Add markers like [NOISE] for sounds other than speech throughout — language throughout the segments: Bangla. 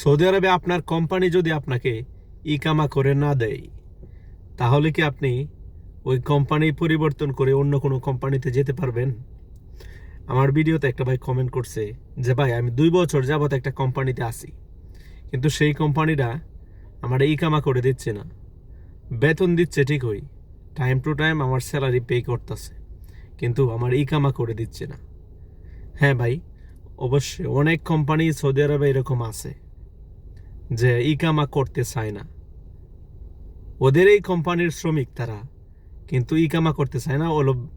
সৌদি আরবে আপনার কোম্পানি যদি আপনাকে ইকামা করে না দেয়, তাহলে কি আপনি ওই কোম্পানি পরিবর্তন করে অন্য কোনো কোম্পানিতে যেতে পারবেন? আমার ভিডিওতে একটা ভাই কমেন্ট করছে যে, ভাই, আমি দুই বছর যাবত একটা কোম্পানিতে আছি, কিন্তু সেই কোম্পানিটা আমার ইকামা করে দিচ্ছে না। বেতন দিচ্ছে ঠিকই টাইম টু টাইম আমার স্যালারি পে করতেছে, কিন্তু আমার ইকামা করে দিচ্ছে না। হ্যাঁ ভাই, অবশ্যই অনেক কোম্পানি সৌদি আরবে এরকম আছে। যে ইকামা করতে চায় না। ওদের এই কোম্পানির শ্রমিক তারা, কিন্তু ইকামা করতে চায় না। ওলো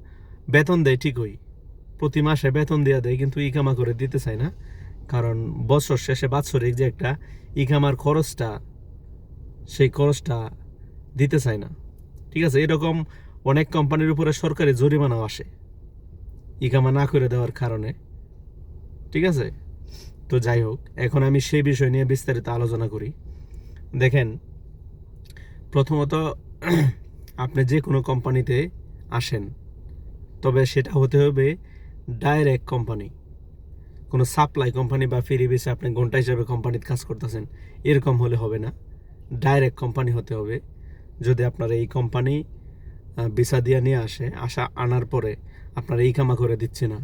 বেতন দেয় ঠিকই, প্রতি মাসে বেতন দেওয়া দেয়, কিন্তু ইকামা করে দিতে চায় না। কারণ বছর শেষে বাৎসরিক যে একটা ইকামার খরচটা, সেই খরচটা দিতে চায় না। ঠিক আছে, এরকম অনেক কোম্পানির উপরে সরকারি জরিমানাও আসে, ইকামা না করে দেওয়ার কারণে। ঠিক আছে? তো যাই হোক, এখন আমি সেই বিষয় নিয়ে বিস্তারিত আলোচনা করি। দেখেন, প্রথমত [CLEARS THROAT] আপনি যে কোনো কোম্পানিতে আসেন, তবে সেটা হতে হবে ডাইরেক্ট কোম্পানি। কোনো সাপ্লাই কোম্পানি বা ফ্রি বেসে আপনি ঘণ্টা হিসাবে কোম্পানিতে কাজ করতেছেন, এরকম হলে হবে না। ডাইরেক্ট কোম্পানি হতে হবে। যদি আপনার এই কোম্পানি ভিসা দিয়ে নিয়ে আসে, আসা আনার পরে আপনার এই কামা করে দিচ্ছে না।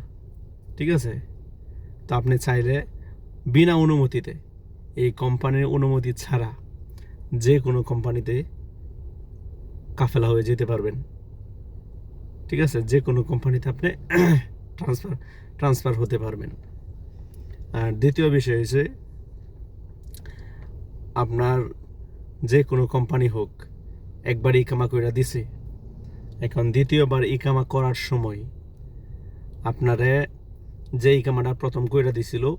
ঠিক আছে? তো আপনি চাইলে বিনা অনুমতিতে এই কোম্পানির অনুমতি ছাড়া যে কোনো কোম্পানিতে কাফেলা হয়ে যেতে পারবেন। ঠিক আছে? যে কোনো কোম্পানিতে আপনি [CLEARS THROAT] ট্রান্সফার ট্রান্সফার হতে পারবেন। আর দ্বিতীয় বিষয় হচ্ছে আপনার যে কোনো কোম্পানি হোক, একবার ইকামা কইরা দিছে। এখন দ্বিতীয়বার ইকামা করার সময় আপনারে যে ইকামাটা প্রথম কইরা দিছিল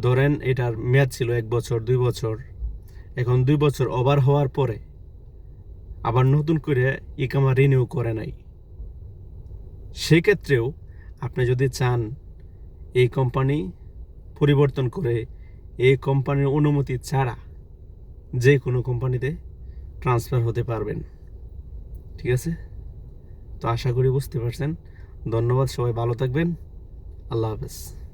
ধরেন এটার মেয়াদ ছিল এক বছর, দুই বছর। এখন দুই বছর ওভার হওয়ার পরে আবার নতুন করে ইকামা রিনিউ করে নাই। সেক্ষেত্রেও আপনি যদি চান এই কোম্পানি পরিবর্তন করে এই কোম্পানির অনুমতি ছাড়া যে কোনো কোম্পানিতে ট্রান্সফার হতে পারবেন। ঠিক আছে? তো আশা করি বুঝতে পারছেন। ধন্যবাদ, সবাই ভালো থাকবেন। আল্লাহ হাফেজ।